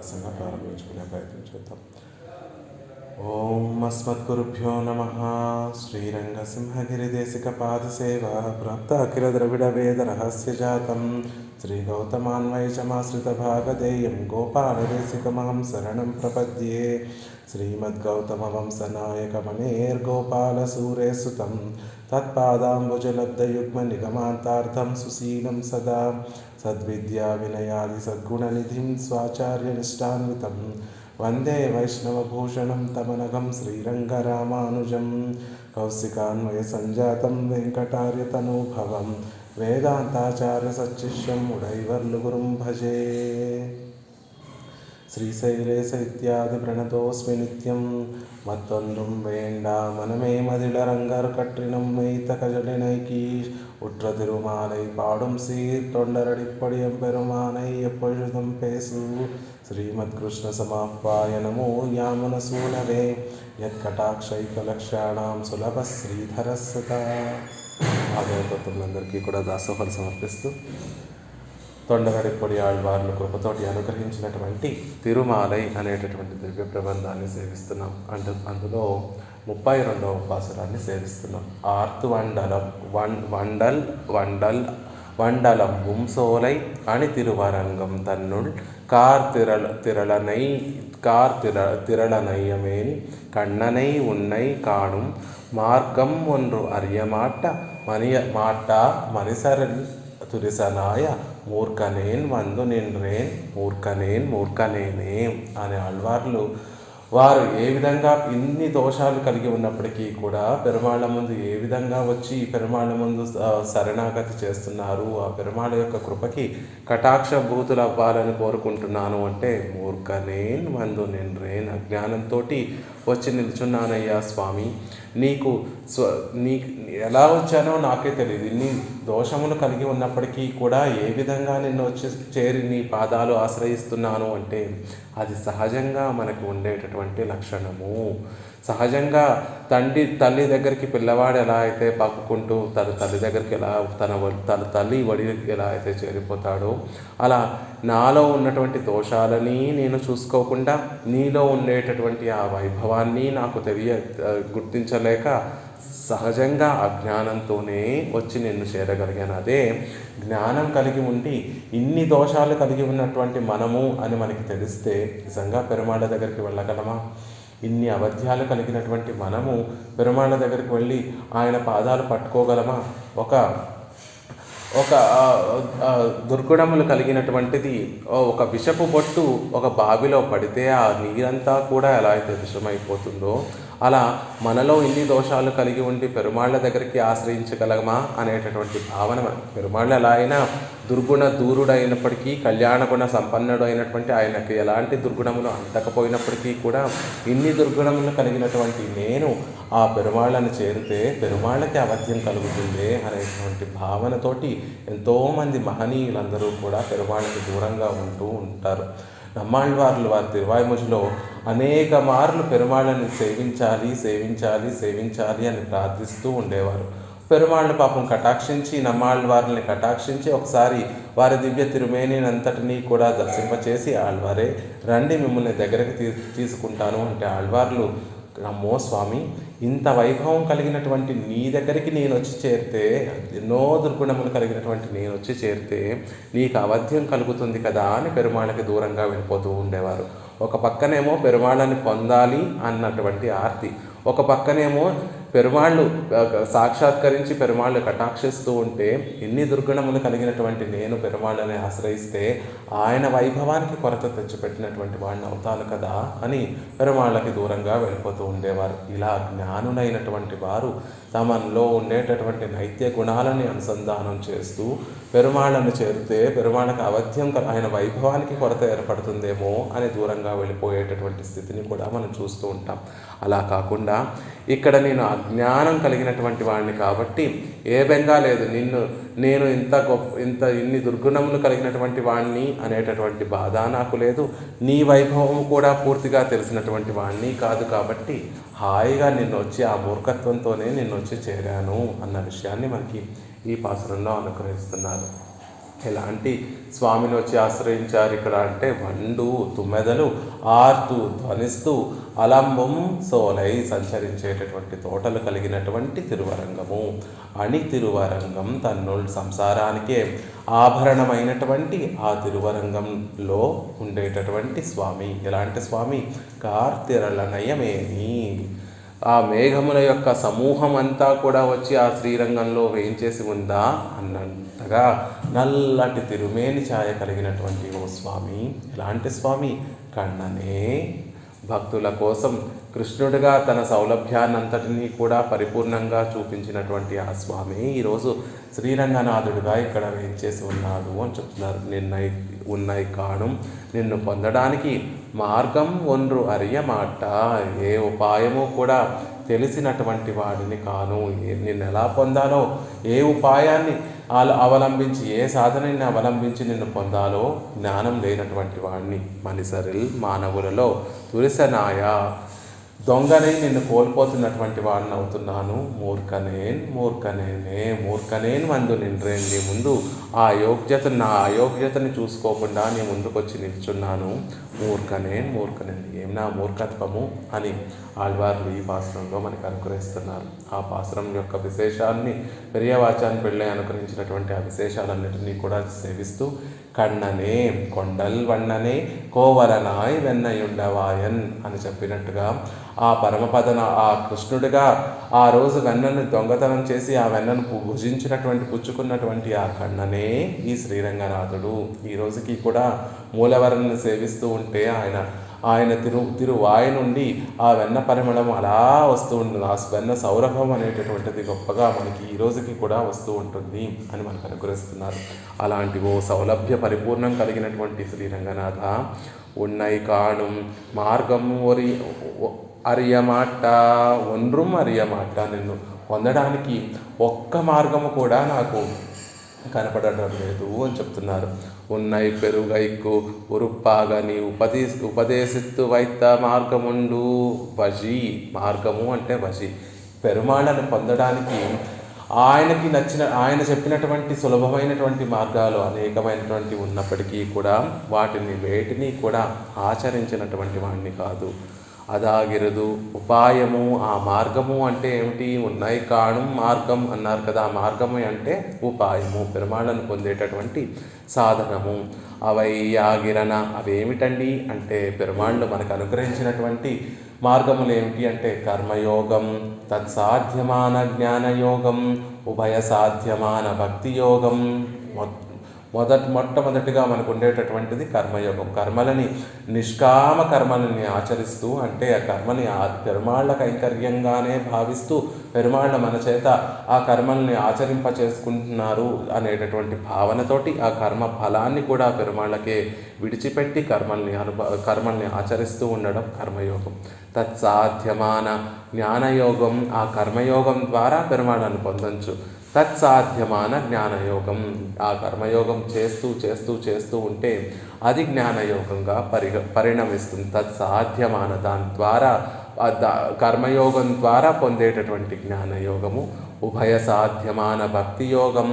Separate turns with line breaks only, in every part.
రసంగా ప్రారంభించుకునే ప్రయత్నం చేద్దాం. ఓం అస్మద్గురుభ్యో నమ. శ్రీరంగసింహగిరిదేశికపాదసేవా ప్రాప్త అఖిల ద్రవిడ వేద రహస్య జాతం శ్రీ గౌతమాన్వయచమాశ్రితభాగధేయం గోపాలదేశికమహం శరణం ప్రపద్యే శ్రీమద్గౌతమవంశనాయకమనేర్గోపాలసూరేసుతం. తత్పాదాంబుజలబ్ధయుగ్మనిగమాంతార్థం సుశీలం సదా. సద్విద్యా వినయాది సద్గుణనిధిం స్వాచార్యనిష్టాన్వితం. వందే వైష్ణవభూషణం తమనగం శ్రీరంగరామానుజం. కౌశికాన్వయ సంజాతం వెంకటార్యతనూభవం. వేదాంతాచార్య సచ్చిష్యం ఉడైవర్లు గురుం భజే. ശ്രീശൈലേശവിദ്യാദിപ്രണതോസ്മി നിത്യം മറ്റൊന്നും വേണ്ട മനമേ മതിളറങ്കർ കട്ടിനും മെയ്ത്ത കജടിനൈക്ക് ഉറ്റ തിരുമാലൈ പാടും സീർ തൊണ്ടരടിപ്പടിയം പെരുമാനൈ എപ്പോഴും പേസു ശ്രീമദ് കൃഷ്ണ സമാപ്പായ നമോ യാമനസൂനവേ యత్కటాక్షైకలక్షాణం సులభ శ్రీధరస్సుత ఆదాయ తత్వం అందరికీ కూడా దాసోహలు సమర్పిస్తూ తొండగడిపొడి ఆళ్వార్లు కృపతోటి అనుగ్రహించినటువంటి తిరుమాలై అనేటటువంటి దివ్య ప్రబంధాన్ని సేవిస్తున్నాం అంటే అందులో ముప్పై రెండవ ఉపాసనాన్ని సేవిస్తున్నాం ఆర్తు వండలం వన్ వండల్ వండల్ வண்டலம் உம்சோலை அணி திருவரங்கம் தன்னுள் கார் திரள திரளனை கார் திர திரளனையமேனி கண்ணனை உன்னை காணும் மார்க்கம் ஒன்று அறியமாட்ட மணிய மாட்டா மனிசரன் తురిసనాయ మూర్ఖనేన్ వందు నిన్రేన్ మూర్ఖనేన్ మూర్ఖనేనే అనే అల్వార్లు. వారు ఏ విధంగా ఇన్ని దోషాలు కలిగి ఉన్నప్పటికీ కూడా పెరుమాళ్ళ ముందు ఏ విధంగా వచ్చి పెరుమాళ్ళ ముందు శరణాగతి చేస్తున్నారు? ఆ పెరుమాళ్ళ యొక్క కృపకి కటాక్ష భూతులు అవ్వాలని కోరుకుంటున్నాను అంటే మూర్ఖనేన్ మందు నిన్రేన్ అజ్ఞానంతో వచ్చి నిల్చున్నానయ్యా స్వామి. నీకు స్వ నీ ఎలా వచ్చానో నాకే తెలియదు ఇన్ని దోషములు కలిగి ఉన్నప్పటికీ కూడా ఏ విధంగా నిన్ను వచ్చి చేరి నీ పాదాలు ఆశ్రయిస్తున్నాను అంటే అది సహజంగా మనకు ఉండేటటువంటి లక్షణము. సహజంగా తండ్రి తల్లి దగ్గరికి పిల్లవాడు ఎలా అయితే పక్కుకుంటూ తన తల్లి దగ్గరికి ఎలా తన తన తల్లి వడికి ఎలా అయితే చేరిపోతాడో అలా నాలో ఉన్నటువంటి దోషాలని నేను చూసుకోకుండా నీలో ఉండేటటువంటి ఆ వైభవాన్ని నాకు తెలియ గుర్తించలేక సహజంగా అజ్ఞానంతోనే వచ్చి నిన్ను చేరగలిగాను. అదే జ్ఞానం కలిగి ఉండి ఇన్ని దోషాలు కలిగి ఉన్నటువంటి మనము అని మనకి తెలిస్తే నిజంగా పెరుమాళ్ళ దగ్గరికి వెళ్ళగలమా? ఇన్ని అవధ్యాలు కలిగినటువంటి మనము పెరుమాళ్ళ దగ్గరికి వెళ్ళి ఆయన పాదాలు పట్టుకోగలమా? ఒక ఒక దుర్గుణములు కలిగినటువంటిది ఒక విషపు బొట్టు ఒక బావిలో పడితే ఆ నీరంతా కూడా ఎలా అయితే విషమైపోతుందో అలా మనలో ఇన్ని దోషాలు కలిగి ఉండి పెరుమాళ్ళ దగ్గరికి ఆశ్రయించగలమా అనేటటువంటి భావన పెరుమాళ్ళు ఎలా అయినా దుర్గుణ దూరుడైనప్పటికీ కళ్యాణ గుణ సంపన్నుడు అయినటువంటి ఆయనకి ఎలాంటి దుర్గుణములు అంటకపోయినప్పటికీ కూడా ఇన్ని దుర్గుణములు కలిగినటువంటి నేను ఆ పెరుమాళ్ళను చేరితే పెరుమాళ్ళకి అవధ్యం కలుగుతుంది అనేటువంటి భావనతోటి ఎంతోమంది మహనీయులందరూ కూడా పెరుమాళ్ళకి దూరంగా ఉంటూ ఉంటారు. నమ్మాళ్ళవార్లు వారి తిరువాయిముజిలో అనేక మార్లు పెరుమాళ్ళని సేవించాలి సేవించాలి సేవించాలి అని ప్రార్థిస్తూ ఉండేవారు. పెరుమాళ్ళ పాపం కటాక్షించి నమ్మాళ్ళ వారిని కటాక్షించి ఒకసారి వారి దివ్య తిరుమేనినంతటినీ కూడా దర్శింపచేసి ఆళ్వారే రండి మిమ్మల్ని దగ్గరకు తీ తీసుకుంటాను అంటే ఆళ్వార్లు అమ్మో స్వామి ఇంత వైభవం కలిగినటువంటి నీ దగ్గరికి నేను వచ్చి చేరితే ఎన్నో దుర్గుణములు కలిగినటువంటి నేను వచ్చి చేరితే నీకు అవధ్యం కలుగుతుంది కదా అని పెరుమాళ్ళకి దూరంగా వెళ్ళిపోతూ ఉండేవారు. ఒక పక్కనేమో పెరుమాళ్ళని పొందాలి అన్నటువంటి ఆర్తి ఒక పక్కనేమో పెరుమాళ్ళు సాక్షాత్కరించి పెరుమాళ్ళు కటాక్షిస్తూ ఉంటే ఎన్ని దుర్గుణములు కలిగినటువంటి నేను పెరుమాళ్ళని ఆశ్రయిస్తే ఆయన వైభవానికి కొరత తెచ్చిపెట్టినటువంటి వాడిని అవుతాను కదా అని పెరుమాళ్ళకి దూరంగా వెళ్ళిపోతూ ఉండేవారు. ఇలా జ్ఞానులైనటువంటి వారు తమలో ఉండేటటువంటి నైత్య గుణాలని అనుసంధానం చేస్తూ పెరుమాళ్ళను చేరితే పెరుమాళ్ళకి అవధ్యం ఆయన వైభవానికి కొరత ఏర్పడుతుందేమో అని దూరంగా వెళ్ళిపోయేటటువంటి స్థితిని కూడా మనం చూస్తూ ఉంటాం. అలా కాకుండా ఇక్కడ నేను అజ్ఞానం కలిగినటువంటి వాడిని కాబట్టి ఏ బెంగా లేదు నిన్ను నేను ఇంత గొప్ప ఇంత ఇన్ని దుర్గుణములు కలిగినటువంటి వాణ్ణి అనేటటువంటి బాధ నాకు లేదు. నీ వైభవం కూడా పూర్తిగా తెలిసినటువంటి వాణ్ణి కాదు కాబట్టి హాయిగా నిన్ను వచ్చి ఆ మూర్ఖత్వంతోనే నిన్ను వచ్చి చేరాను అన్న విషయాన్ని మనకి ఈ పాసరంలో అనుగ్రహిస్తున్నారు. ఎలాంటి స్వామిని వచ్చి ఆశ్రయించారు ఇక్కడ అంటే వండు తుమ్మెదలు ఆర్తూ ధ్వనిస్తూ అలంబం సోలై సంచరించేటటువంటి తోటలు కలిగినటువంటి తిరువరంగము. అని తిరువరంగం తన్నుల్ సంసారానికే ఆభరణమైనటువంటి ఆ తిరువరంగంలో ఉండేటటువంటి స్వామి. ఎలాంటి స్వామి? కార్తిరళనయమేమి ఆ మేఘముల యొక్క సమూహం అంతా కూడా వచ్చి ఆ శ్రీరంగంలో వేయించేసి ఉందా? అన్నంతగా నల్లటి తిరుమేని ఛాయ కలిగినటువంటి ఓ స్వామి. ఎలాంటి స్వామి? కన్ననే. భక్తుల కోసం కృష్ణుడిగా తన సౌలభ్యాన్నంతటినీ కూడా పరిపూర్ణంగా చూపించినటువంటి ఆ స్వామి ఈరోజు శ్రీరంగనాథుడిగా ఇక్కడ వేయించేసి ఉన్నాడు అని చెప్తున్నారు. నిన్నై ఉన్నాయి కాణం. నిన్ను పొందడానికి మార్గం ఒన్రు అరియమాట. ఏ ఉపాయము కూడా తెలిసినటువంటి వాడిని కాను. నిన్ను ఎలా పొందాలో ఏ ఉపాయాన్ని అవలంబించి ఏ సాధనని అవలంబించి నిన్ను పొందాలో జ్ఞానం లేనటువంటి వాడిని మనిసరిల్ మానవులలో తులసనాయ. దొంగనే నిన్ను కోల్పోతున్నటువంటి వాడిని అవుతున్నాను మూర్ఖనేన్ మూర్ఖనేనే మూర్ఖనేన్ మందు నిండ్రేన్. ముందు ఆ యోగ్యత నా అయోగ్యతని చూసుకోకుండా నేను ముందుకొచ్చి నిల్చున్నాను. మూర్ఖనే మూర్ఖనే ఏం నా మూర్ఖత్వము అని ఆళ్వార్లు ఈ పాశ్రంలో మనకు అనుగ్రహిస్తున్నారు. ఆ పాశ్రం యొక్క విశేషాన్ని పెరియవాచాన్ని పెళ్ళి అనుగ్రహించినటువంటి ఆ విశేషాలన్నింటినీ కూడా సేవిస్తూ కన్ననే కొండల్ వన్ననే కోవలనాయ్ వెన్నయుండవాయన్ అని చెప్పినట్టుగా ఆ పరమపదన ఆ కృష్ణుడిగా ఆ రోజు వెన్నను దొంగతనం చేసి ఆ వెన్నను భుజించినటువంటి పుచ్చుకున్నటువంటి ఆ కన్ననే ఈ శ్రీరంగనాథుడు ఈ రోజుకి కూడా మూలవరాన్ని సేవిస్తూ ఉంటే ఆయన ఆయన తిరు తిరువాయి నుండి ఆ వెన్న పరిమళం అలా వస్తూ ఉంటుంది. ఆ వెన్న సౌరభం అనేటటువంటిది గొప్పగా మనకి ఈ రోజుకి కూడా వస్తూ ఉంటుంది అని మనకు అనుగ్రహిస్తున్నారు. అలాంటి ఓ సౌలభ్య పరిపూర్ణం కలిగినటువంటి శ్రీరంగనాథ ఉన్నై కాణం మార్గం ఒరి అరియమాట ఒండ్రుం అరియమాట నిన్ను పొందడానికి ఒక్క మార్గము కూడా నాకు కనపడటం లేదు. అని చెప్తున్నారు. ఉన్నై పెరుగైకు ఉరుప్పాగని ఉపదే ఉపదేశిత్తు వైత మార్గముండు. వజి మార్గము అంటే వజి. పెరుమాళను పొందడానికి ఆయనకి నచ్చిన ఆయన చెప్పినటువంటి సులభమైనటువంటి మార్గాలు అనేకమైనటువంటి ఉన్నప్పటికీ కూడా వాటిని వేటిని కూడా ఆచరించినటువంటి వాడిని కాదు. అదాగిరదు. ఉపాయము ఆ మార్గము అంటే ఏమిటి? ఉన్నాయి కాణం మార్గం అన్నారు కదా. ఆ మార్గము అంటే ఉపాయము పెరుమాళ్ళను పొందేటటువంటి సాధనము. అవై ఆగిరన అవేమిటండి? అంటే పెరుమాళ్ళు మనకు అనుగ్రహించినటువంటి మార్గములు ఏమిటి? అంటే కర్మయోగం తత్సాధ్యమాన జ్ఞానయోగం ఉభయ సాధ్యమాన భక్తి యోగం మొదట మొట్టమొదటిగా మనకు ఉండేటటువంటిది కర్మయోగం. కర్మలని నిష్కామ కర్మలని ఆచరిస్తూ అంటే ఆ కర్మని ఆ పెరుమాళ్ళ కైంకర్యంగానే భావిస్తూ పెరుమాళ్ళ మన చేత ఆ కర్మల్ని ఆచరింప చేసుకుంటున్నారు అనేటటువంటి భావనతోటి ఆ కర్మ ఫలాన్ని కూడా పెరుమాళ్ళకే విడిచిపెట్టి కర్మల్ని అనుభ కర్మల్ని ఆచరిస్తూ ఉండడం కర్మయోగం. తత్సాధ్యమాన జ్ఞానయోగం ఆ కర్మయోగం ద్వారా పెరుమాళ్ళను పొందొచ్చు. తత్సాధ్యమాన జ్ఞానయోగం. ఆ కర్మయోగం చేస్తూ చేస్తూ చేస్తూ ఉంటే అది జ్ఞానయోగంగా పరిగ పరిణమిస్తుంది. తత్సాధ్యమాన దాని ద్వారా కర్మయోగం ద్వారా పొందేటటువంటి జ్ఞానయోగము ఉభయ సాధ్యమాన భక్తి యోగం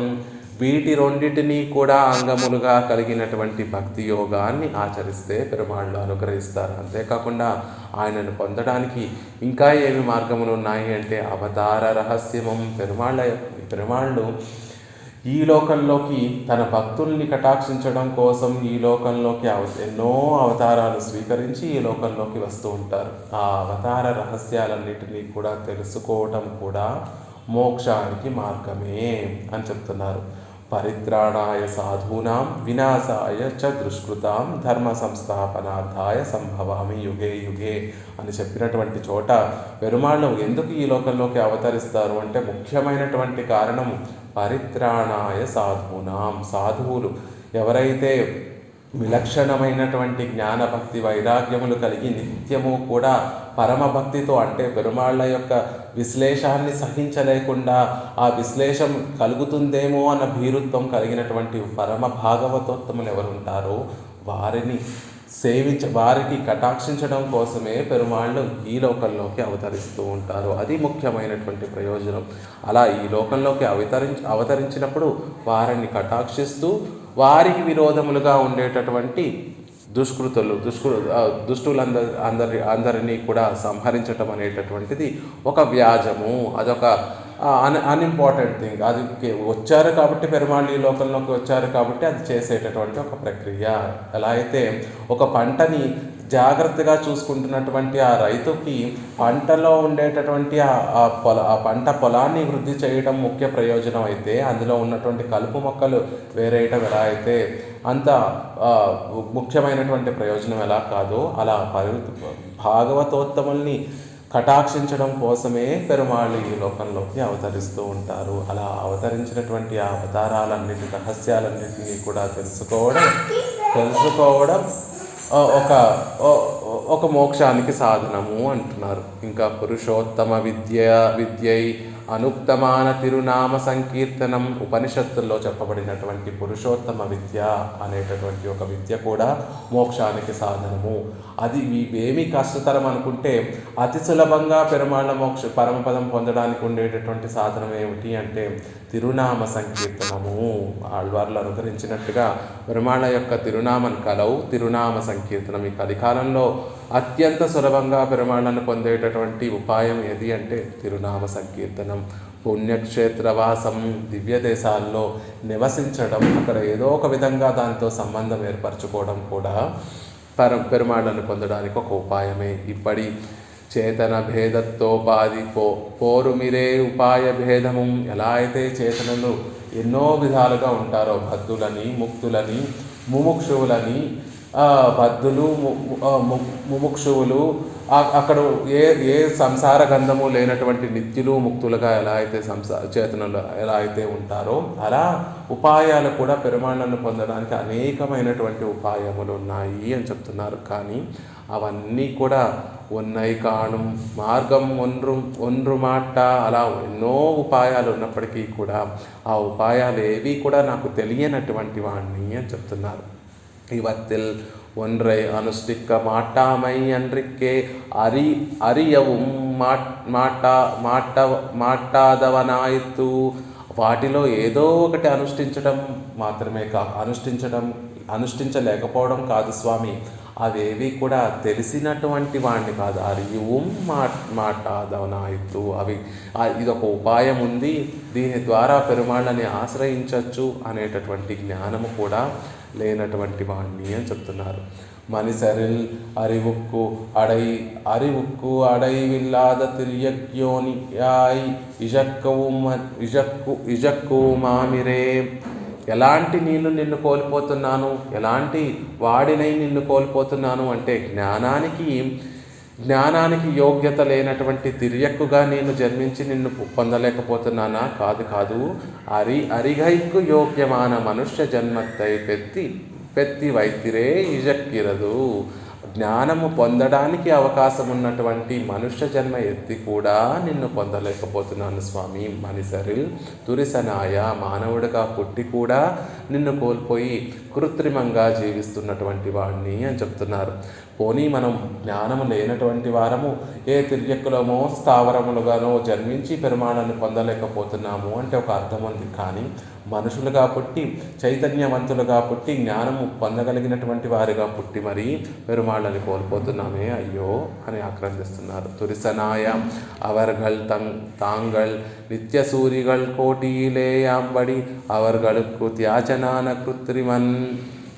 వీటి రెండింటినీ కూడా అంగములుగా కలిగినటువంటి భక్తి యోగాన్ని ఆచరిస్తే పెరుమాళ్ళు అనుగ్రహిస్తారు. అంతేకాకుండా ఆయనను పొందడానికి ఇంకా ఏమి మార్గములు ఉన్నాయి అంటే అవతార రహస్యమం. పెరుమాళ్ళ పెరుమాళ్ళు ఈ లోకంలోకి తన భక్తుల్ని కటాక్షించడం కోసం ఈ లోకంలోకి అవ ఎన్నో అవతారాలు స్వీకరించి ఈ లోకంలోకి వస్తూ ఉంటారు. ఆ అవతార రహస్యాలన్నిటినీ కూడా తెలుసుకోవటం కూడా మోక్షానికి మార్గమే అని చెప్తున్నారు. పరిత్రాణాయ సాధూనాం వినాశాయ చ దుష్కృతాం ధర్మ సంస్థాపనార్థాయ సంభవామి యుగే యుగే అని చెప్పినటువంటి చోట పెరుమాళ్ళు ఎందుకు ఈ లోకంలోకి అవతరిస్తారు అంటే ముఖ్యమైనటువంటి కారణం పరిత్రాణాయ సాధూనాం సాధువులు. ఎవరైతే విలక్షణమైనటువంటి జ్ఞానభక్తి వైరాగ్యములు కలిగి నిత్యము కూడా పరమభక్తితో అంటే పెరుమాళ్ళ యొక్క విశ్లేషాన్ని సహించలేకుండా ఆ విశ్లేషం కలుగుతుందేమో అన్న భీరుత్వం కలిగినటువంటి పరమ భాగవతోత్తములు ఎవరు ఉంటారో వారిని సేవించ వారికి కటాక్షించడం కోసమే పెరుమాళ్ళు ఈ లోకంలోకి అవతరిస్తూ ఉంటారు. అది ముఖ్యమైనటువంటి ప్రయోజనం. అలా ఈ లోకంలోకి అవతరించి అవతరించినప్పుడు వారిని కటాక్షిస్తూ వారికి విరోధములుగా ఉండేటటువంటి దుష్కృతులు దుష్కృ ఆ, దుష్టులందరి అందరి అందరినీ కూడా సంహరించటం అనేటటువంటిది ఒక వ్యాజము. అదొక అన్ అన్ఇంపార్టెంట్ థింగ్. అది వచ్చారు కాబట్టి పెరుమాళి ఈ లోకంలోకి వచ్చారు కాబట్టి అది చేసేటటువంటి ఒక ప్రక్రియ. ఎలా అయితే ఒక పంటని జాగ్రత్తగా చూసుకుంటున్నటువంటి ఆ రైతుకి పంటలో ఉండేటటువంటి ఆ పొల ఆ పంట పొలాన్ని వృద్ధి చేయడం ముఖ్య ప్రయోజనం అయితే అందులో ఉన్నటువంటి కలుపు మొక్కలు వేరేయటం ఎలా అయితే అంత ముఖ్యమైనటువంటి ప్రయోజనం ఎలా కాదో. అలా పరి భాగవతోత్తముల్ని కటాక్షించడం కోసమే పెరుమాళ్ళు ఈ లోకంలోకి అవతరిస్తూ ఉంటారు. అలా అవతరించినటువంటి ఆ అవతారాలన్నిటి రహస్యాలన్నింటినీ కూడా తెలుసుకోవడం తెలుసుకోవడం ఒక ఒక మోక్షానికి సాధనము అంటున్నారు. ఇంకా పురుషోత్తమ విద్య విద్యై అనుక్తమాన తిరునామ సంకీర్తనం ఉపనిషత్తుల్లో చెప్పబడినటువంటి పురుషోత్తమ విద్య అనేటటువంటి ఒక విద్య కూడా మోక్షానికి సాధనము. అది ఏమి కష్టతరం అనుకుంటే అతి సులభంగా పెరుమాళ్ళ మోక్ష పరమపదం పొందడానికి ఉండేటటువంటి సాధనం ఏమిటి అంటే తిరునామ సంకీర్తనము. ఆళ్వార్లు అనుకరించినట్టుగా పెరుమాళ్ళ యొక్క తిరునామం కలవు తిరునామ సంకీర్తనం ఈ కలికాలంలో అత్యంత సులభంగా పెరుమాళ్ళను పొందేటటువంటి ఉపాయం ఏది అంటే తిరునామ సంకీర్తనం. పుణ్యక్షేత్రవాసం దివ్య దేశాల్లో నివసించడం అక్కడ ఏదో ఒక విధంగా దాంతో సంబంధం ఏర్పరచుకోవడం కూడా పర పెరుమాళ్ళను పొందడానికి ఒక ఉపాయమే. ఇప్పటి చేతన భేదత్తోపాధి పో పోరుమిరే ఉపాయ భేదము. ఎలా అయితే చేతనలు ఎన్నో విధాలుగా ఉంటారో భక్తులని ముక్తులని ముముక్షువులని బద్ధులు ము- ము- ముముక్షువులు అక్కడ ఏ ఏ సంసార గంధము లేనటువంటి నిత్యులు ముక్తులుగా ఎలా అయితే సంసా చేతనలు ఎలా అయితే ఉంటారో అలా ఉపాయాలు కూడా పెరుమాణాన్ని పొందడానికి అనేకమైనటువంటి ఉపాయములు ఉన్నాయి అని చెప్తున్నారు. కానీ అవన్నీ కూడా ఉన్నాయి కాణం మార్గం ఒన్రు ఒన్రు మాట అలా ఎన్నో ఉపాయాలు ఉన్నప్పటికీ కూడా ఆ ఉపాయాలు ఏవి కూడా నాకు తెలియనటువంటి వాడిని అని చెప్తున్నారు. இவத்தில் ஒன்றை அனுஷ்டிக்க மாட்டாமை அன்றிக்கே அறி அறியவும் மாட் மாட்டா மாட்ட మాటాదవనాయితు వాటిలో ఏదో ఒకటి అనుష్ఠించడం మాత్రమే కా అనుష్ఠించడం అనుష్ఠించలేకపోవడం కాదు స్వామి అవేవి కూడా తెలిసినటువంటి వాడిని కాదు అరియుం మా మాటాదవనాయితు అవి ఆ, ఇదొక ఉపాయం ఉంది దీని ద్వారా పెరుమాళ్ళని ఆశ్రయించవచ్చు అనేటటువంటి జ్ఞానము కూడా లేనటువంటి వాణ్ణి అని చెప్తున్నారు. మనిసరిల్ అరివుక్కు అడై అరివుక్కు అడై విల్లాద அறிவுக்கு அடைவில்லாத ఇజక్కు ఇజక్కు ఇజక్కు మామిరే. ఎలాంటి నేను నిన్ను కోల్పోతున్నాను? ఎలాంటి వాడినై నిన్ను కోల్పోతున్నాను? అంటే జ్ఞానానికి జ్ఞానానికి యోగ్యత లేనటువంటి తిరియక్కుగా నేను జన్మించి నిన్ను పొందలేకపోతున్నానా? కాదు కాదు. అరి అరిగైకు యోగ్యమాన మనుష్య జన్మత్తై పెత్తి పెత్తి వైతిరే ఇజక్కిరదు. జ్ఞానము పొందడానికి అవకాశం ఉన్నటువంటి మనుష్య జన్మ ఎత్తి కూడా నిన్ను పొందలేకపోతున్నాను స్వామి. మనిసరిల్ తురిసనాయ మానవుడిగా పుట్టి కూడా నిన్ను కోల్పోయి కృత్రిమంగా జీవిస్తున్నటువంటి వాడిని అని చెప్తున్నారు. పోనీ మనం జ్ఞానము లేనటువంటి వారము ఏ తిర్యక్కులమో స్థావరములుగానో జన్మించి పెరుమాణాన్ని పొందలేకపోతున్నాము అంటే ఒక అర్థం ఉంది. కానీ మనుషులుగా పుట్టి చైతన్యవంతులుగా పుట్టి జ్ఞానము పొందగలిగినటువంటి వారిగా పుట్టి మరీ పెరుమాళ్ళని కోల్పోతున్నామే అయ్యో అని ఆక్రందిస్తున్నారు. తురిసనాయ అవర్గల్ తంగ్ తాంగల్ நித்தியசூரிகள் கோட்டியிலேயாம்படி அவர்களுக்கு தியாஜனான கிருத்திரிமன்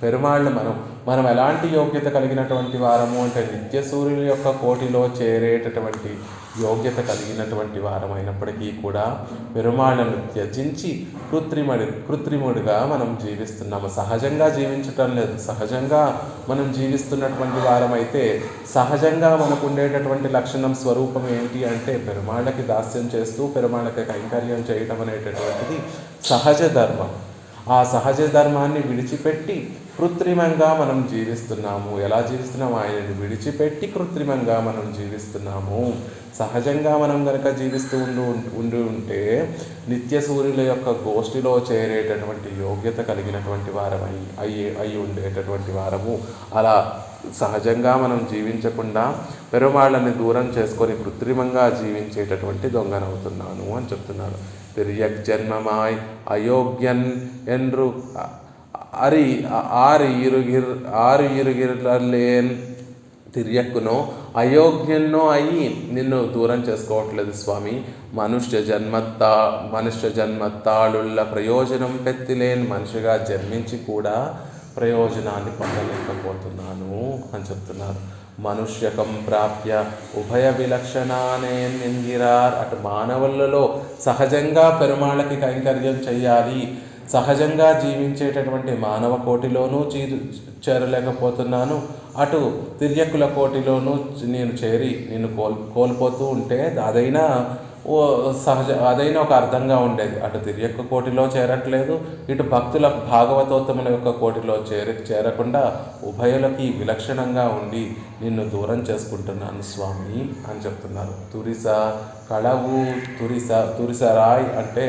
பெருமாள்னு மனம் మనం ఎలాంటి యోగ్యత కలిగినటువంటి వారము అంటే నిత్య సూర్యుని యొక్క కోటిలో చేరేటటువంటి యోగ్యత కలిగినటువంటి వారమైనప్పటికీ కూడా పెరుమాళ్ళను త్యజించి కృత్రిముడి కృత్రిముడిగా మనం జీవిస్తున్నాము. సహజంగా జీవించటం లేదు. సహజంగా మనం జీవిస్తున్నటువంటి వారమైతే సహజంగా మనకు ఉండేటటువంటి లక్షణం స్వరూపం ఏంటి అంటే పెరుమాళ్ళకి దాస్యం చేస్తూ పెరుమాళ్ళకి కైంకర్యం చేయటం అనేటటువంటిది సహజ ధర్మం. ఆ సహజ ధర్మాన్ని విడిచిపెట్టి కృత్రిమంగా మనం జీవిస్తున్నాము. ఎలా జీవిస్తున్నాము? ఆయనని విడిచిపెట్టి కృత్రిమంగా మనం జీవిస్తున్నాము. సహజంగా మనం కనుక జీవిస్తూ ఉండు ఉండి ఉంటే నిత్య సూర్యుల యొక్క గోష్ఠిలో చేరేటటువంటి యోగ్యత కలిగినటువంటి వారం అయి అయ్యి అయి ఉండేటటువంటి వారము. అలా సహజంగా మనం జీవించకుండా పెరుమాళ్ళని దూరం చేసుకొని కృత్రిమంగా జీవించేటటువంటి దొంగనవుతున్నాను అని చెప్తున్నారు తిరియక్ జన్మమాయ్ అయోగ్యన్ ఎన్రు అరి ఆరు ఇరుగిర్ ఆరు ఇరుగిర్లేన్ తిరియక్కునో అయోగ్యన్నో అయ్యి నిన్ను దూరం చేసుకోవట్లేదు స్వామి. మనుష్య జన్మత్తా మనుష్య జన్మత్తాళుళ్ళ ప్రయోజనం పెత్తిలేని మనిషిగా జన్మించి కూడా ప్రయోజనాన్ని పొందలేకపోతున్నాను అని చెప్తున్నారు. మనుష్యకం ప్రాప్య ఉభయ విలక్షణానే నిందిరార్ అటు మానవులలో సహజంగా పెరుమాళ్ళకి కైంకర్యం చేయాలి. సహజంగా జీవించేటటువంటి మానవ కోటిలోనూ చీ చేరలేకపోతున్నాను. అటు తిర్యకుల కోటిలోనూ నేను చేరి నేను కోల్ కోల్పోతూ ఉంటే అదైనా ఓ సహజ అదైనా ఒక అర్థంగా ఉండేది. అటు తిరియక్క కోటిలో చేరట్లేదు ఇటు భక్తుల భాగవతోత్తముల యొక్క కోటిలో చేరి చేరకుండా ఉభయులకి విలక్షణంగా ఉండి నిన్ను దూరం చేసుకుంటున్నాను స్వామి అని చెప్తున్నారు. తురిస కళవు తురిస తురిసరాయ్ అంటే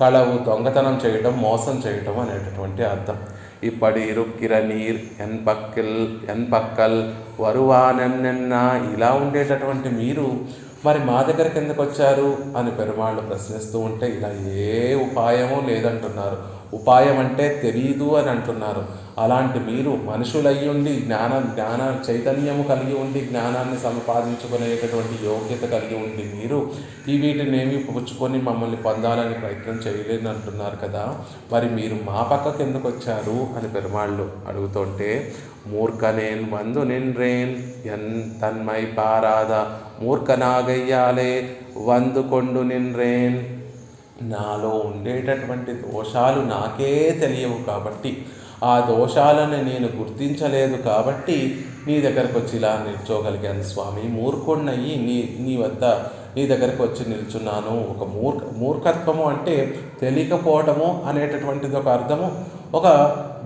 కళవు దొంగతనం చేయటం మోసం చేయటం అనేటటువంటి అర్థం. ఇప్పటి ఇరుక్కిర నీర్ ఎన్ పక్కల్ ఎన్ పక్కల్ వరువానెన్న ఇలా ఉండేటటువంటి మీరు మరి మా దగ్గరికి ఎందుకు వచ్చారు అని పెరుమాళ్ళు ప్రశ్నిస్తూ ఉంటే ఇలా ఏ ఉపాయమూ లేదంటున్నారు. ఉపాయం అంటే తెలీదు అని అంటున్నారు. అలాంటి మీరు మనుషులయ్యుండి జ్ఞాన జ్ఞాన చైతన్యము కలిగి ఉండి జ్ఞానాన్ని సంపాదించుకునేటటువంటి యోగ్యత కలిగి ఉండి మీరు ఈ వీటినేమి పుచ్చుకొని మమ్మల్ని పొందాలని ప్రయత్నం చేయలేని అంటున్నారు కదా. మరి మీరు మా పక్క ఎందుకు వచ్చారు అని పెరుమాళ్ళు అడుగుతుంటే మూర్ఖనేన్ మందు నిన్రేన్ ఎన్ తన్మై పారాద మూర్ఖనాగయ్యాలే వందు కొండు నిన్రేన్ నాలో ఉండేటటువంటి దోషాలు నాకే తెలియవు కాబట్టి ఆ దోషాలను నేను గుర్తించలేదు కాబట్టి నీ దగ్గరకు వచ్చి ఇలా నిల్చోగలిగాను. స్వామి మూర్ఖుడినయ్యి నీ నీ వద్ద నీ దగ్గరకు వచ్చి నిల్చున్నాను. ఒక మూర్ఖ మూర్ఖత్వము అంటే తెలియకపోవడము అనేటటువంటిది ఒక అర్థము. ఒక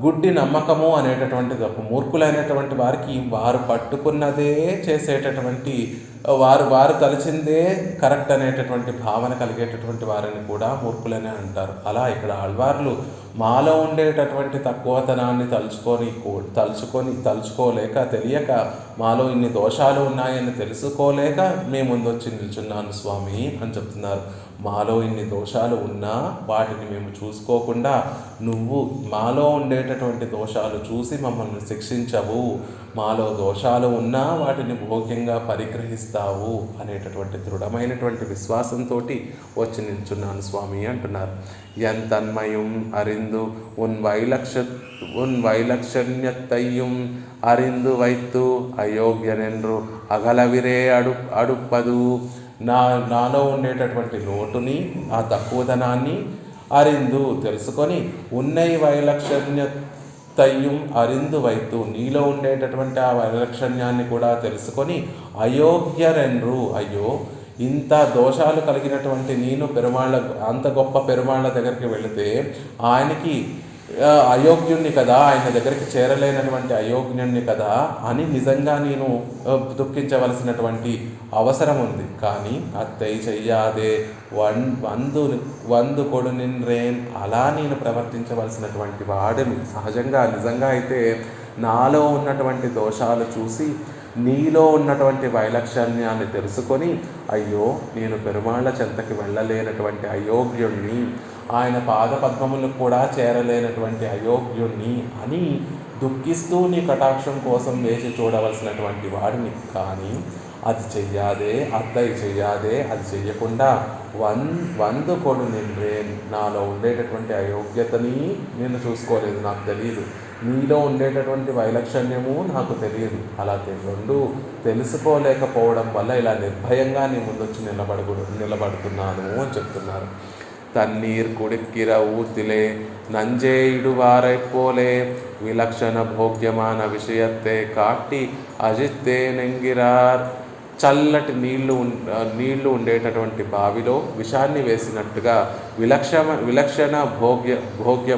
గుడ్డి నమ్మకము అనేటటువంటిది ఒక మూర్ఖులైనటువంటి వారికి వారు పట్టుకున్నదే చేసేటటువంటి వారు వారు తలచిందే కరెక్ట్ అనేటటువంటి భావన కలిగేటటువంటి వారిని కూడా మూర్ఖులనే అంటారు. అలా ఇక్కడ ఆళ్వార్లు మాలో ఉండేటటువంటి తక్కువతనాన్ని తలుచుకొని తలుచుకొని తలుచుకోలేక తెలియక మాలో ఇన్ని దోషాలు ఉన్నాయని తెలుసుకోలేక మేము ముందొచ్చి నిల్చున్నాను స్వామి అని చెప్తున్నారు. మాలో ఇన్ని దోషాలు ఉన్నా వాటిని మేము చూసుకోకుండా నువ్వు మాలో ఉండేటటువంటి దోషాలు చూసి మమ్మల్ని శిక్షించవు. మాలో దోషాలు ఉన్నా వాటిని భోగ్యంగా పరిగ్రహిస్తావు అనేటటువంటి దృఢమైనటువంటి విశ్వాసంతో వచ్చి నిల్చున్నాను స్వామి అంటున్నారు. ఎంతన్మయం అరిందు ఉన్ వైలక్ష ఉన్ వైలక్షణ్యత్తయ్యం అరిందు వైత్తు అయోగ్యనెన్రు అగలవిరే అడు అడుప్పదు. నా నాలో ఉండేటటువంటి లోటుని ఆ తక్కువతనాన్ని అరిందు తెలుసుకొని ఉన్నై వైలక్షణ్య తయ్యం అరిందు వైతు నీలో ఉండేటటువంటి ఆ వైలక్షణ్యాన్ని కూడా తెలుసుకొని అయోగ్యరెన్రు. అయ్యో ఇంత దోషాలు కలిగినటువంటి నేను పెరుమాళ్ళ అంత గొప్ప పెరుమాళ్ళ దగ్గరికి వెళితే ఆయనకి అయోగ్యుణ్ణి కదా ఆయన దగ్గరికి చేరలేనటువంటి అయోగ్యుణ్ణి కదా అని నిజంగా నేను దుఃఖించవలసినటువంటి అవసరం ఉంది. కానీ అత్తయ్య చెయ్యాదే వన్ వందు వందు కొడు నిన్రేన్ అలా నేను ప్రవర్తించవలసినటువంటి వాడిని. సహజంగా నిజంగా అయితే నాలో ఉన్నటువంటి దోషాలు చూసి నీలో ఉన్నటువంటి వైలక్షణ్యాన్ని తెలుసుకొని అయ్యో నేను పెరుమాళ్ళ చెంతకి వెళ్ళలేనటువంటి అయోగ్యుణ్ణి. ఆయన పాదపద్మములకు కూడా చేరలేనటువంటి అయోగ్యుణ్ణి అని దుఃఖిస్తూ నీ కటాక్షం కోసం వేచి చూడవలసినటువంటి వాడిని. కానీ అది చెయ్యాదే అద్దయి చెయ్యాదే అది చెయ్యకుండా వన్ వంద కొడు నిండ్రే నాలో ఉండేటటువంటి అయోగ్యతని నేను చూసుకోలేదు నాకు తెలియదు నీలో ఉండేటటువంటి వైలక్షణ్యము నాకు తెలియదు అలా రెండు తెలుసుకోలేకపోవడం వల్ల ఇలా నిర్భయంగా నీ ముందొచ్చి నిలబడు నిలబడుతున్నాను అని చెప్తున్నారు. తన్నీర్ కుడిక్కిర ఊతిలే నంజేయుడు వారైపోలే విలక్షణ భోగ్యమాన విషయత్తే కాట్టి అజిత్తే నెంగిరార్ చల్లటి నీళ్ళు నీళ్ళు ఉండేటటువంటి బావిలో విషాన్ని వేసినట్టుగా విలక్షణ విలక్షణ భోగ్య భోగ్య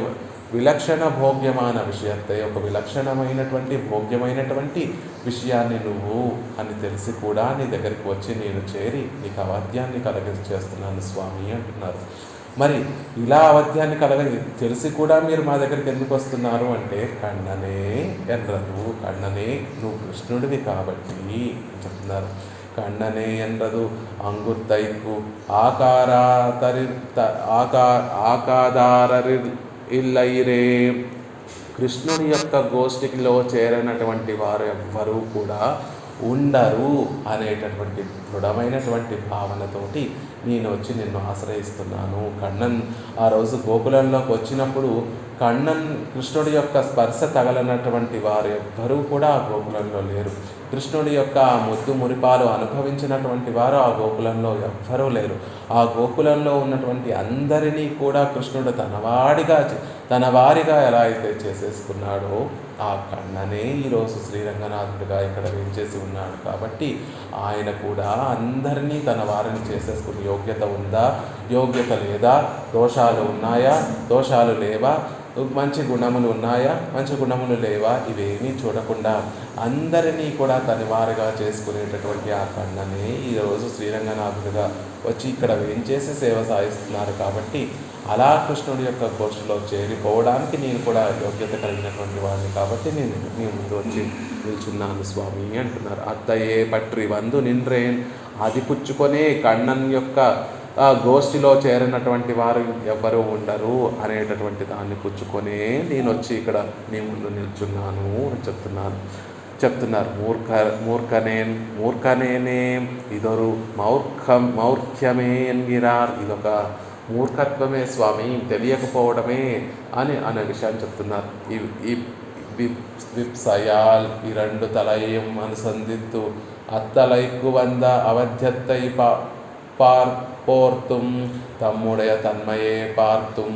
విలక్షణ భోగ్యమాన విషయత్తే ఒక విలక్షణమైనటువంటి భోగ్యమైనటువంటి విషయాన్ని నువ్వు అని తెలిసి కూడా నీ దగ్గరికి వచ్చి నేను చేరి నీకు అవాద్యాన్ని కలగ చేస్తున్నాను స్వామి అంటున్నారు. మరి ఇలా అవధ్యాన్ని కలగని తెలిసి కూడా మీరు మా దగ్గరికి ఎందుకు వస్తున్నారు అంటే కన్ననే ఎన్రదు కన్ననే నువ్వు కృష్ణుడివి కాబట్టి చెప్తున్నారు. కన్ననే ఎన్రదు అంగుర్తైకు ఆకారాతరి ఆకా ఆకాదారరి ఇల్లైరే. కృష్ణుడి యొక్క గోష్ఠికిలో చేరినటువంటి వారు ఎవ్వరూ కూడా ఉండరు అనేటటువంటి దృఢమైనటువంటి భావనతోటి నేను వచ్చి నిన్ను ఆశ్రయిస్తున్నాను. కన్నన్ ఆ రోజు గోకులంలోకి వచ్చినప్పుడు కన్నన్ కృష్ణుడి యొక్క స్పర్శ తగలనటువంటి వారు ఎవ్వరూ కూడా ఆ గోకులంలో లేరు. కృష్ణుడి యొక్క ఆ ముద్దు మురిపాలు అనుభవించినటువంటి వారు ఆ గోకులంలో ఎవ్వరూ లేరు. ఆ గోకులంలో ఉన్నటువంటి అందరినీ కూడా కృష్ణుడు తనవాడిగా తన వారిగా ఎలా అయితే చేసేసుకున్నాడో ఆ కన్ననే ఈరోజు శ్రీరంగనాథుడిగా ఇక్కడ వేంచేసి ఉన్నాడు. కాబట్టి ఆయన కూడా అందరినీ తన వారిని చేసేసుకునే యోగ్యత ఉందా? యోగ్యత లేదా? దోషాలు ఉన్నాయా? దోషాలు లేవా? మంచి గుణములు ఉన్నాయా? మంచి గుణములు లేవా? ఇవేమీ చూడకుండా అందరినీ కూడా తనివారుగా చేసుకునేటటువంటి ఆ కన్ననే ఈరోజు శ్రీరంగనాథుడిగా వచ్చి ఇక్కడ వేంచేసి సేవ సాగిస్తున్నారు కాబట్టి అలా కృష్ణుడి యొక్క కోర్సులో చేరిపోవడానికి నేను కూడా యోగ్యత కలిగినటువంటి వాడిని కాబట్టి నేను నీ ముందు వచ్చి నిల్చున్నాను స్వామి అంటున్నారు. అత్తయే పట్రి వందు నిండ్రేన్ అది పుచ్చుకొనే కన్నన్ యొక్క గోష్ఠిలో చేరినటువంటి వారు ఎవ్వరూ ఉండరు అనేటటువంటి దాన్ని పుచ్చుకొనే నేను వచ్చి ఇక్కడ నీ ముందు నిల్చున్నాను అని చెప్తున్నాను. చెప్తున్నారు. మూర్ఖ మూర్ఖనేన్ మూర్ఖనేనే ఇదొరు మౌర్ఖం మౌర్ఖ్యమే ఎన్గిరార్ ఇదొక మూర్ఖత్వమే స్వామి తెలియకపోవడమే అని అనే విషయాన్ని చెప్తున్నారు. ఈ విప్సయాల్ ఈ రెండు తలయం అనుసంధిత్తు అత్తలైకు వంద అవధ్యత్తై పా పార్ పోర్తుం తమ్ముడయ తన్మయే పార్తుం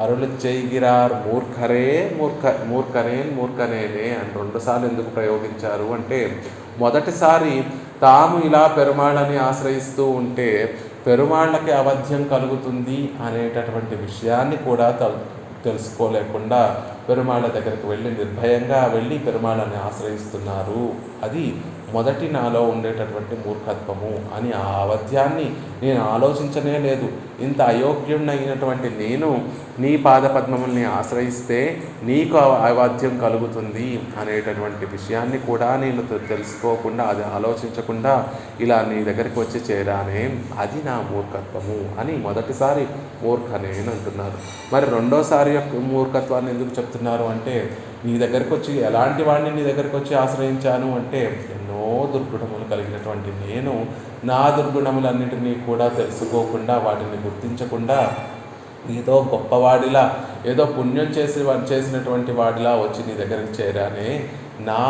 అరుಳು చేయిగిరార్ మూర్ఖరే మూర్ఖ మూర్ఖనేన్ మూర్ఖనేనే అని రెండుసార్లు ఎందుకు ప్రయోగించారు అంటే మొదటిసారి తాము ఇలా పెరుమాళని ఆశ్రయిస్తూ ఉంటే పెరుమాళ్ళకి అవధ్యం కలుగుతుంది అనేటటువంటి విషయాన్ని కూడా తెలుసుకోలేకుండా పెరుమాళ్ళ దగ్గరికి వెళ్ళి నిర్భయంగా వెళ్ళి పెరుమాళ్ళని ఆశ్రయిస్తున్నారు. అది మొదటి నాలో ఉండేటటువంటి మూర్ఖత్వము అని ఆ అవధ్యాన్ని నేను ఆలోచించనే లేదు. ఇంత అయోగ్యుడైనటువంటి నేను నీ పాదపద్మముల్ని ఆశ్రయిస్తే నీకు అవాధ్యం కలుగుతుంది అనేటటువంటి విషయాన్ని కూడా నేను తెలుసుకోకుండా అది ఆలోచించకుండా ఇలా నీ దగ్గరికి వచ్చి చేరానే అది నా మూర్ఖత్వము అని మొదటిసారి మూర్ఖనే నేను అంటున్నారు మరి రెండోసారి యొక్క మూర్ఖత్వాన్ని ఎందుకు చెప్తున్నారు అంటే నీ దగ్గరకు వచ్చి ఎలాంటి వాడిని నీ దగ్గరకు వచ్చి ఆశ్రయించాను అంటే ఎన్నో దుర్గుణములు కలిగినటువంటి నేను నా దుర్గుణములన్నిటినీ కూడా తెలుసుకోకుండా వాటిని గుర్తించకుండా ఏదో గొప్పవాడిలా ఏదో పుణ్యం చేసి చేసినటువంటి వాడిలా వచ్చి నీ దగ్గరికి చేరానే నా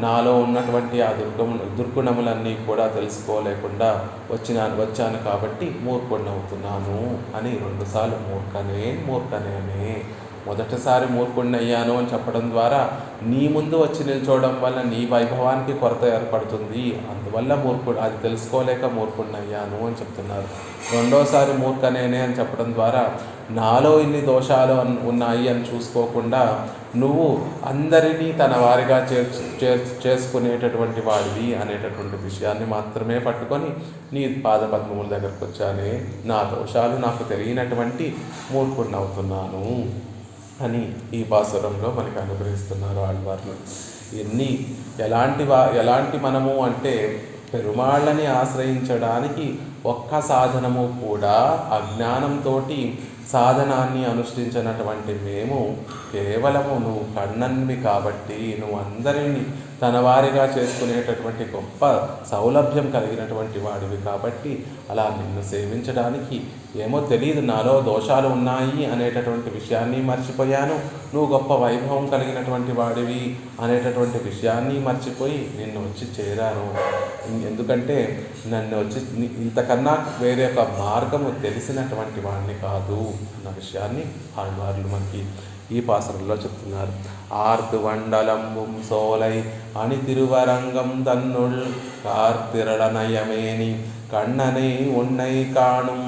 నాలో ఉన్నటువంటి ఆ దుర్గము దుర్గుణములన్నీ కూడా తెలుసుకోలేకుండా వచ్చిన వచ్చాను కాబట్టి మూర్ఖుడినవుతున్నాను అని రెండుసార్లు మూర్ఖనే మూర్ఖనే మొదటిసారి మూర్ఖుడిని అయ్యాను అని చెప్పడం ద్వారా నీ ముందు వచ్చి నిల్చోవడం వల్ల నీ వైభవానికి కొరత ఏర్పడుతుంది. అందువల్ల మూర్ఖుడు అది తెలుసుకోలేక మూర్ఖుడిని అయ్యాను అని చెప్తున్నారు. రెండోసారి మూర్ఖనేనే అని చెప్పడం ద్వారా నాలో ఇన్ని దోషాలు ఉన్నాయి అని చూసుకోకుండా నువ్వు అందరినీ తన వారిగా చేర్చు చేసుకునేటటువంటి వాడివి అనేటటువంటి విషయాన్ని మాత్రమే పట్టుకొని నీ పాద పద్మముల దగ్గరకు వచ్చానే నా దోషాలు నాకు తెలియనటువంటి మూర్ఖుడిని అవుతున్నాను అని ఈ పాసురంలో మనకి అనుగ్రహిస్తున్నారు ఆళ్వార్లు. ఎన్ని ఎలాంటి వా ఎలాంటి మనము అంటే పెరుమాళ్ళని ఆశ్రయించడానికి ఒక్క సాధనము కూడా అజ్ఞానంతో సాధనాన్ని అనుష్ఠించినటువంటి మేము కేవలము నువ్వు కన్నన్వి కాబట్టి నువ్వు అందరినీ తన వారిగా చేసుకునేటటువంటి గొప్ప సౌలభ్యం కలిగినటువంటి వాడివి కాబట్టి అలా నిన్ను సేవించడానికి ఏమో తెలియదు నాలో దోషాలు ఉన్నాయి అనేటటువంటి విషయాన్ని మర్చిపోయాను. నువ్వు గొప్ప వైభవం కలిగినటువంటి వాడివి అనేటటువంటి విషయాన్ని మర్చిపోయి నిన్ను వచ్చి చేరాను. ఎందుకంటే నన్ను వచ్చి ఇంతకన్నా వేరే ఒక మార్గము తెలిసినటువంటి వాడిని కాదు అన్న విషయాన్ని ఆళ్వార్లు మనకి ഈ പാസറല്ലോ ചെത്തുന്നാർ ആർത്ത് വണ്ടലമ്പും സോലൈ അണിതിരുവരങ്കം തന്നുൾ കാർത്തിരള നയമേനി കണ്ണനെ ഉണ്ണൈ കാണും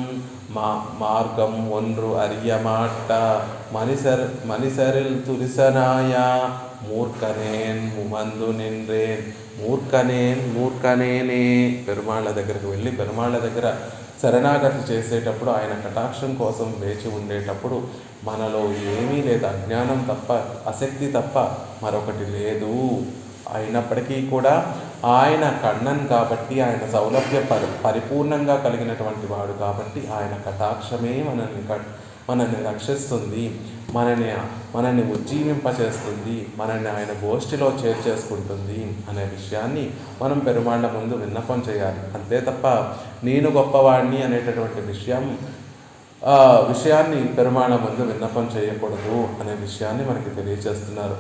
மார்க்கம் ஒன்று அறிய மாட்டா மனிதர் மனிதரில் துரிசனாயா மூர்க்கனேன் உமந்து நின்றேன் மூர்க்கனேன் மூர்க்கனேனே பெருமாள் దగ్గరకు వెళ్ళి పెరుమాళ్ళ దగ్గర శరణాగతి చేసేటప్పుడు ఆయన కటాక్షం కోసం వేచి ఉండేటప్పుడు మనలో ఏమీ లేదు. అజ్ఞానం తప్ప అశక్తి తప్ప మరొకటి లేదు. అయినప్పటికీ కూడా ఆయన కన్నన్ కాబట్టి ఆయన సౌలభ్య పరి పరిపూర్ణంగా కలిగినటువంటి వాడు కాబట్టి ఆయన కటాక్షమే మనల్ని క మనల్ని రక్షిస్తుంది. మనని మనల్ని ఉజ్జీవింపచేస్తుంది మనల్ని ఆయన గోష్ఠిలో చేర్చేసుకుంటుంది అనే విషయాన్ని మనం పెరుమాళ్ళ ముందు విన్నపం చేయాలి. అంతే తప్ప నేను గొప్పవాడిని అనేటటువంటి విషయం విషయాన్ని పెరుమాళ్ళ ముందు విన్నపం చేయకూడదు అనే విషయాన్ని మనకి తెలియజేస్తున్నారు